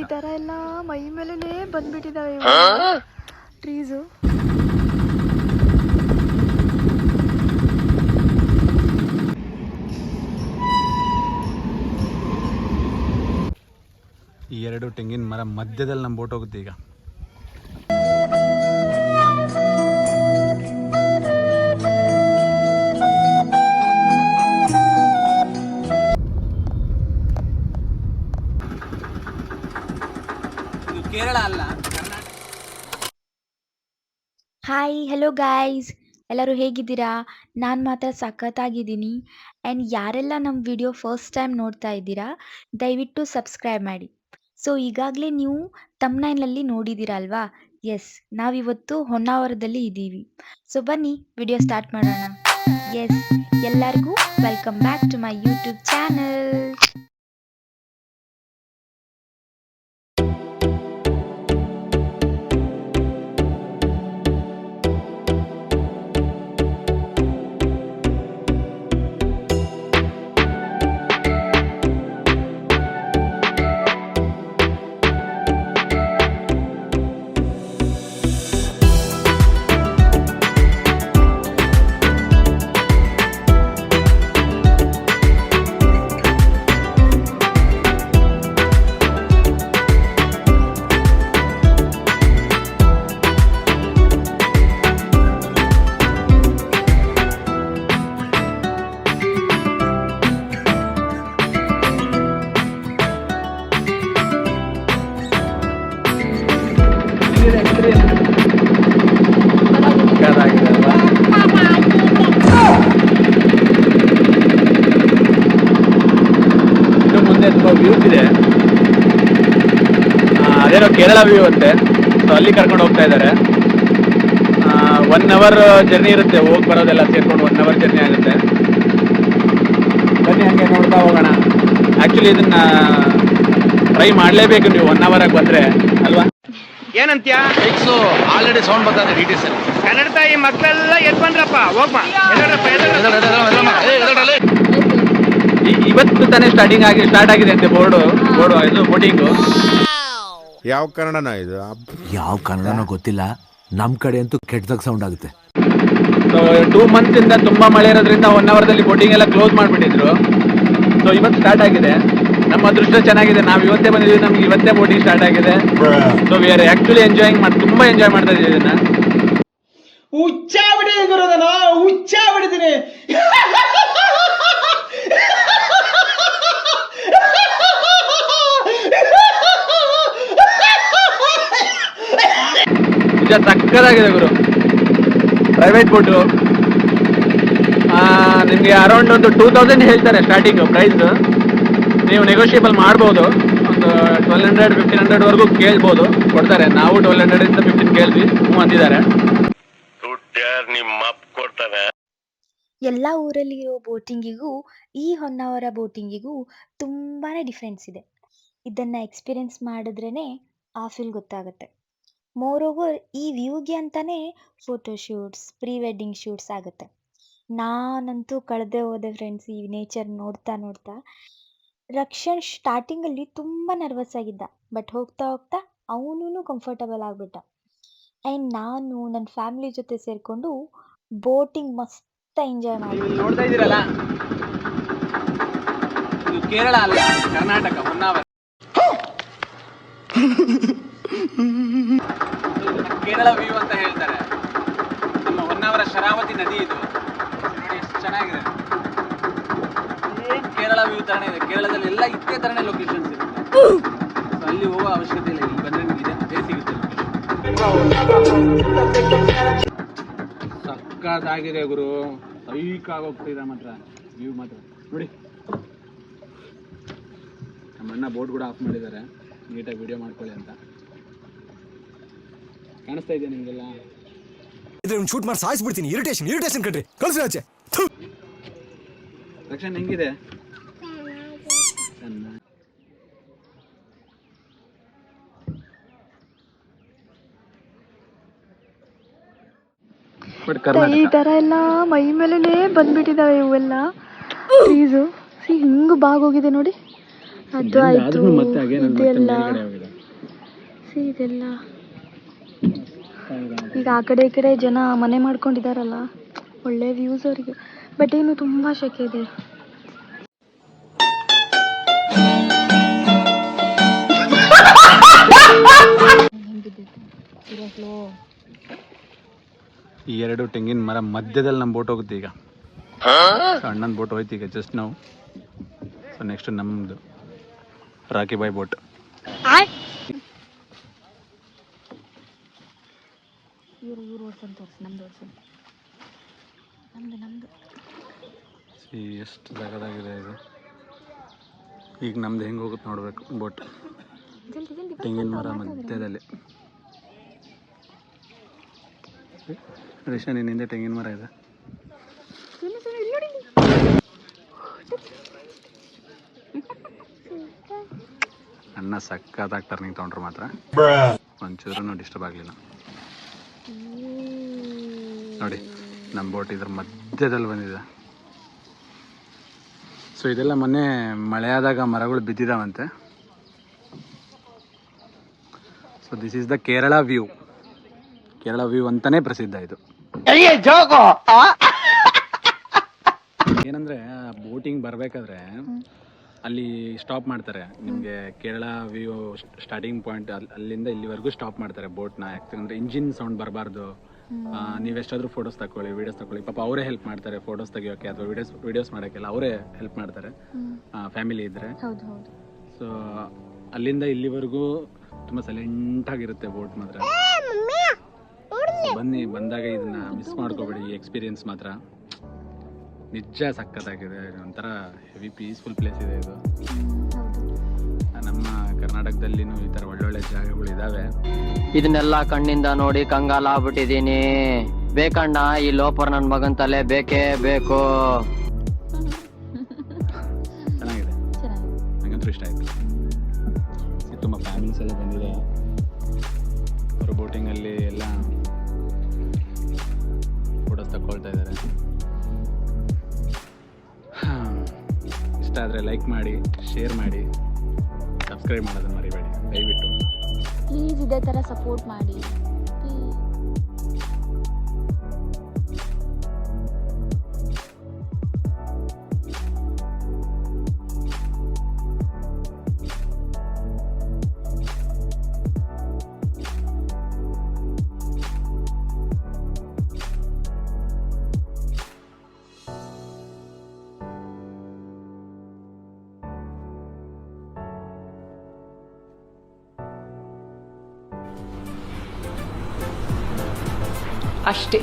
ಈ ತರ ಎಲ್ಲ ಮೈ ಮೇಲೆನೆ ಬಂದ್ಬಿಟ್ಟಿದಾವೆ ಟ್ರೀಸು ಈ ಎರಡು ತೆಂಗಿನ ಮರ ಮಧ್ಯದಲ್ಲಿ ನಮ್ಮ ಬೋಟ್ ಹೋಗುತ್ತೆ ಈಗ. ಕೇರಳ ಅಲ್ಲ. ಹಾಯ್ ಹಲೋ ಗಾಯ್ಸ್ ಎಲ್ಲರೂ ಹೇಗಿದ್ದೀರಾ? ನಾನು ಮಾತ್ರ ಸಖತ್ತಾಗಿದ್ದೀನಿ. ಆ್ಯಂಡ್ ಯಾರೆಲ್ಲ ನಮ್ಮ ವಿಡಿಯೋ ಫಸ್ಟ್ ಟೈಮ್ ನೋಡ್ತಾ ಇದ್ದೀರಾ, ದಯವಿಟ್ಟು ಸಬ್ಸ್ಕ್ರೈಬ್ ಮಾಡಿ. ಸೊ ಈಗಾಗಲೇ ನೀವು ತಮ್ನೈನಲ್ಲಿ ನೋಡಿದ್ದೀರಾ ಅಲ್ವಾ ಎಸ್ ನಾವಿವತ್ತು ಹೊನ್ನಾವರದಲ್ಲಿ ಇದ್ದೀವಿ. ಸೊ ಬನ್ನಿ ವಿಡಿಯೋ ಸ್ಟಾರ್ಟ್ ಮಾಡೋಣ. ಎಸ್ ಎಲ್ಲರಿಗೂ welcome back to my YouTube channel ಮುಂದೆ ತುಂಬ ವ್ಯೂಸ್ ಇದೆ ಅದೇನೋ ಕೇರಳ ವ್ಯೂ ಅಂತೆ ಸೊ ಅಲ್ಲಿ ಕರ್ಕೊಂಡು ಹೋಗ್ತಾ ಇದ್ದಾರೆ ಒನ್ ಅವರ್ ಜರ್ನಿ ಇರುತ್ತೆ ಹೋಗಿ ಬರೋದೆಲ್ಲ ಸೇರ್ಕೊಂಡು ಒನ್ ಅವರ್ ಜರ್ನಿ ಆಗುತ್ತೆ ಬನ್ನಿ ಹಂಗೆ ನೋಡ್ತಾ ಹೋಗೋಣ ಆ್ಯಕ್ಚುಲಿ ಇದನ್ನ ಟ್ರೈ ಮಾಡಲೇಬೇಕು ನೀವು ಒನ್ ಅವರಾಗಿ ಬಂದರೆ. ಏನಂತ್ಯ ಫಿಕ್ಸು ಆಲ್ರೆಡಿ ಸೌಂಡ್ ಬರ್ತಾರೆ ಡಿ ಟಿ ಸಿ ಕನ್ನಡ ತಾಯಿ ಮಕ್ಕಳೆಲ್ಲ ಎದ್ ಬಂದ್ರಪ್ಪ ಹೋಗ್ಮ ಈ- ಇವತ್ತು ತಾನೇ ಸ್ಟಾರ್ಟಿಂಗ್ ಆಗಿ ಸ್ಟಾರ್ಟ್ ಆಗಿದೆ ಅಂತೆ ಬೋರ್ಡ್ ಬೋರ್ಡ್ ಇದು ಬೋಟಿಂಗು ಯಾವ ಕನ್ನಡನ ಇದು ಅಬ್ಬ್. ಯಾವ ಕನ್ನಡನೋ ಗೊತ್ತಿಲ್ಲ ನಮ್ ಕಡೆ ಅಂತೂ ಕೆಟ್ಟದಾಗ ಸೌಂಡ್ ಆಗುತ್ತೆ ಸೊ ಟೂ ಮಂತ್ ಇಂದ ತುಂಬಾ ಮಳೆ ಇರೋದ್ರಿಂದ ಒನ್ ಅವರ್ದಲ್ಲಿ ಬೋಟಿಂಗ್ ಎಲ್ಲ ಕ್ಲೋಸ್ ಮಾಡ್ಬಿಟ್ಟಿದ್ರು ಸೊ ಇವತ್ತು ಸ್ಟಾರ್ಟ್ ಆಗಿದೆ ನಮ್ಮ ಅದೃಷ್ಟ ಚೆನ್ನಾಗಿದೆ. ನಾವು ಇವತ್ತೇ ಬಂದಿದ್ದೀವಿ. ನಮ್ಗೆ ಇವತ್ತೇ ಬೋಟಿಂಗ್ ಸ್ಟಾರ್ಟ್ ಆಗಿದೆ. So we are actually enjoying ಮಾಡಿ ತುಂಬಾ ಎಂಜಾಯ್ ಮಾಡ್ತಾ ಇದ್ದೀವಿ ಇದನ್ನ. ಹುಚ್ಚ ಬಿಡಿದೀನಿ ಗುರುದನ ಹುಚ್ಚ ಬಿಡಿದೀನಿ ನಿಜ ಸಕ್ಕದಾಗಿದೆ ಗುರು. ಪ್ರೈವೇಟ್ ಬೋಟು ನಿಮಗೆ ಅರೌಂಡ್ ಒಂದು ಟೂ ತೌಸಂಡ್ ಹೇಳ್ತಾರೆ ಸ್ಟಾರ್ಟಿಂಗು ಪ್ರೈಸ್ ನೀವು ನೆಗೋಷಿಯೇಬಲ್ ಮಾಡ್ಬೋದು. ಒಂದು ಟ್ವೆಲ್ ಹಂಡ್ರೆಡ್ ಫಿಫ್ಟೀನ್ ಹಂಡ್ರೆಡ್ವರೆಗೂ ಕೇಳ್ಬೋದು. ಕೊಡ್ತಾರೆ. ನಾವು ಟ್ವೆಲ್ ಹಂಡ್ರೆಡಿಂದ ಫಿಫ್ಟೀನ್ ಕೇಳ್ವಿ ಹ್ಞೂ ಅಂದಿದ್ದಾರೆ. ಎಲ್ಲ ಊರಲ್ಲಿರೋ ಬೋಟಿಂಗಿಗೂ ಈ ಹೊನ್ನಾವರ ಬೋಟಿಂಗಿಗೂ ತುಂಬಾ ಡಿಫ್ರೆನ್ಸ್ ಇದೆ. ಇದನ್ನು ಎಕ್ಸ್ಪೀರಿಯನ್ಸ್ ಮಾಡಿದ್ರೇ ಆ ಫೀಲ್ ಗೊತ್ತಾಗುತ್ತೆ. ಮೋರ್ ಓವರ್ ಈ ವ್ಯೂಗೆ ಅಂತಲೇ ಫೋಟೋಶೂಟ್ಸ್ ಪ್ರೀ ವೆಡ್ಡಿಂಗ್ ಶೂಟ್ಸ್ ಆಗುತ್ತೆ. ನಾನಂತೂ ಕಳೆದೇ ಹೋದೆ ಫ್ರೆಂಡ್ಸ್ ಈ ನೇಚರ್ ನೋಡ್ತಾ ನೋಡ್ತಾ. ರಕ್ಷಣ್ ಸ್ಟಾರ್ಟಿಂಗಲ್ಲಿ ತುಂಬ ನರ್ವಸ್ ಆಗಿದ್ದ. ಬಟ್ ಹೋಗ್ತಾ ಹೋಗ್ತಾ ಅವನೂ ಕಂಫರ್ಟಬಲ್ ಆಗಿಬಿಟ್ಟ. ಆ್ಯಂಡ್ ನಾನು ನನ್ನ ಫ್ಯಾಮಿಲಿ ಜೊತೆ ಸೇರಿಕೊಂಡು ಬೋಟಿಂಗ್ ಮಸ್ತ್ ಎಂಜಾಯ್ ಮಾಡಿದ್ದೀರಲ್ಲ ನೋಡ್ತಾ ಇದು ಕೇರಳ ಅಲ್ಲ, ಕರ್ನಾಟಕ, ಹೊನ್ನಾವರ. ಕೇರಳ ವ್ಯೂ ಅಂತ ಹೇಳ್ತಾರೆ. ನಮ್ಮ ಹೊನ್ನಾವರ ಶರಾವತಿ ನದಿ ಇದು. ನೋಡಿ, ಎಷ್ಟು ಚೆನ್ನಾಗಿದೆ. ಕೇರಳ ಇದೆ. ಕೇರಳದಲ್ಲಿ ಎಲ್ಲ ಇದೇ ತರನೇ ಲೊಕೇಶನ್ಸ್ ಇರುತ್ತೆ. ಅಲ್ಲಿ ಹೋಗೋ ಅವಶ್ಯಕತೆ ಇಲ್ಲ. ಇಲ್ಲಿ ಬಂದ್ರೆ ನಿಮಗೆ ಇದೆ. ಅದೇ ಸಿಗುತ್ತೆ ಸಕ್ಕತ್ತಾಗಿದೆ ಗುರು. ಸೈಕಾಗಿ ಹೋಗ್ತಿದೆ ಮಾತ್ರ. ನೀವು ಮಾತ್ರ. ನೋಡಿ. ನಮ್ಮ ಅಣ್ಣ ಬೋಟ್ ಕೂಡ ಆಫ್ ಮಾಡಿದ್ದಾರೆ. ನೀಟಾಗಿ ವಿಡಿಯೋ ಮಾಡ್ಕೊಳ್ಳಿ ಅಂತ. ಕಾಣಿಸ್ತಾ ಇದೆಯಾ ನಿಮಗೆಲ್ಲ? ಇದ್ರೆ ಶೂಟ್ ಮಾಡಿ ಸಾಯಿಸ್ಬಿಡ್ತೀನಿ ಇರಿಟೇಷನ್ ಇರಿಟೇಷನ್ ಕಟ್ರಿ ಕಳ್ಸಿ ಆಚೆ. ರಕ್ಷಣ್ ಹೆಂಗಿದೆ? ಬಟ್ ಈ ತರ ಎಲ್ಲ ಮೈ ಮೇಲೆ ಬಂದ್ಬಿಟ್ಟಿದಾವೆ ಇವೆಲ್ಲ. ಟ್ರೀಸು ಸಿ ಹಿಂಗ್ ಬಾಗೋಗಿದೆ ನೋಡಿ. ಅದು ಆಯ್ತು ಇದೆಲ್ಲ. ಹೋಗಿದೆ. ಇದೆಲ್ಲ. ಈಗ ಆ ಕಡೆ ಈ ಕಡೆ ಜನ ಮನೆ ಮಾಡ್ಕೊಂಡಿದಾರಲ್ಲ ಒಳ್ಳೆ ವ್ಯೂಸ್ ಅವರಿಗೆ. ಬಟ್ ಏನು ತುಂಬಾ ಶೆಕೆ ಇದೆ. ಈ ಎರಡು ತೆಂಗಿನ ಮರ ಮಧ್ಯದಲ್ಲಿ ನಮ್ಮ ಬೋಟ್ ಹೋಗುತ್ತೆ ಈಗ. ಅಣ್ಣನ ಬೋಟ್ ಹೋಯ್ತು ಈಗ ಜಸ್ಟ್ ನಾವು ಸೊ ನೆಕ್ಸ್ಟ್ ನಮ್ಮದು ರಾಕಿ ಬಾಯ್ ಬೋಟ್. ಇವರು ಇವ್ರು ಓಡ್ಸಂತ ತೋರಿಸಿ ನಮ್ದು ಓಡ್ಸಂತ ನಮ್ದು ನಮ್ದು. ಎಷ್ಟು ಜಾಗದಾಗಿದೆ ಇದು. ಈಗ ನಮ್ದು ಹೆಂಗೆ ಹೋಗುತ್ತೆ ನೋಡ್ಬೇಕು ಬೋಟ್. ತೆಂಗಿನ ಮರ ಮಧ್ಯದಲ್ಲಿ. ರಿಷಾ ನಿನ್ನ ಹಿಂದೆ ತೆಂಗಿನ ಮರ ಇದೆ. ಅಣ್ಣ ಸಕ್ಕತ್ತಾಗಿ ಟರ್ನಿಂಗ್ ತೊಗೊಂಡ್ರು ಮಾತ್ರ. ಒಂಚೂರು ಡಿಸ್ಟರ್ಬ್ ಆಗಲಿಲ್ಲ. ನೋಡಿ ನಮ್ಮ ಬೋಟ್ ಇದ್ರ ಮಧ್ಯದಲ್ಲಿ ಬಂದಿದೆ. ಸೊ ಇದೆಲ್ಲ ಮೊನ್ನೆ ಮಳೆ ಆದಾಗ ಮರಗಳು ಬಿದ್ದಿದಾವಂತೆ. So this is the Kerala view Kerala view ಅಂತಾನೆ ಪ್ರಸಿದ್ಧ ಇದು. ಏನಂದ್ರೆ ಬೋಟಿಂಗ್ ಬರ್ಬೇಕಾದ್ರೆ ಅಲ್ಲಿ ಸ್ಟಾಪ್ ಮಾಡ್ತಾರೆ. ನಿಮಗೆ ಕೇರಳ ವ್ಯೂ ಸ್ಟಾರ್ಟಿಂಗ್ ಪಾಯಿಂಟ್ ಅಲ್ಲಿಂದ ಇಲ್ಲಿವರೆಗೂ ಸ್ಟಾಪ್ ಮಾಡ್ತಾರೆ ಬೋಟ್ನ. ಯಾಕಂದ್ರೆ ಇಂಜಿನ್ ಸೌಂಡ್ ಬರಬಾರ್ದು. ನೀವು ಎಷ್ಟಾದ್ರೂ ಫೋಟೋಸ್ ತಗೊಳ್ಳಿ ವೀಡಿಯೋಸ್ ತಗೊಳ್ಳಿ ಪಾಪ ಅವರೇ ಹೆಲ್ಪ್ ಮಾಡ್ತಾರೆ ಫೋಟೋಸ್ ತೆಗಿಯೋಕೆ ಅಥವಾ ವಿಡಿಯೋಸ್ ವಿಡಿಯೋಸ್ ಮಾಡೋಕ್ಕೆಲ್ಲ ಅವರೇ ಹೆಲ್ಪ್ ಮಾಡ್ತಾರೆ. ಫ್ಯಾಮಿಲಿ ಇದ್ರೆ. ಸೊ ಅಲ್ಲಿಂದ ಇಲ್ಲಿವರೆಗೂ ತುಂಬಾ ಸೈಲೆಂಟ್ ಆಗಿರುತ್ತೆ ಬೋಟ್ ಮಾತ್ರ. ಬನ್ನಿ ಬಂದಾಗ ಇದನ್ನ ಮಿಸ್ ಮಾಡ್ಕೋಬೇಡಿ ಈ ಎಕ್ಸ್ಪೀರಿಯನ್ಸ್ ಮಾತ್ರ. ನಿಜ ಸಖತ್ತಾಗಿದೆ ಒಂಥರ ಹೆವಿ ಪೀಸ್ಫುಲ್ ಪ್ಲೇಸ್ ಇದೆ ಇದು. ನಮ್ಮ ಕರ್ನಾಟಕದಲ್ಲಿನೂ ಈ ಥರ ಒಳ್ಳೊಳ್ಳೆ ಜಾಗಗಳು ಇದಾವೆ ಇದನ್ನೆಲ್ಲ ಕಣ್ಣಿಂದ ನೋಡಿ ಕಂಗಾಲ ಆಗ್ಬಿಟ್ಟಿದೀನಿ ಬೇಕಣ್ಣ ಈ ಲೋಪರ್ ನನ್ನ ಮಗನ್ ತಲೆ ಬೇಕೇ ಬೇಕು. ಚೆನ್ನಾಗಿದೆ. ನನಗಂತೂ ನಂಗಂತೂ ಇಷ್ಟ ಆಯ್ತು. ತುಂಬ ಫ್ಯಾಮಿಲೀಸ್ ಎಲ್ಲ ಬಂದಿದೆ. ಅವರು ಬೋಟಿಂಗಲ್ಲಿ ಎಲ್ಲ ತಗೊಳ್ತಾ ಇದ್ದಾರೆ ಇಷ್ಟ ಆದರೆ ಲೈಕ್ ಮಾಡಿ ಶೇರ್ ಮಾಡಿ ಸಬ್ಸ್ಕ್ರೈಬ್ ಮಾಡೋದನ್ನ ಮರಿಬೇಡಿ. ದಯವಿಟ್ಟು. ಪ್ಲೀಸ್ ಇದೇ ಥರ ಸಪೋರ್ಟ್ ಮಾಡಿ. ಅಷ್ಟೇ.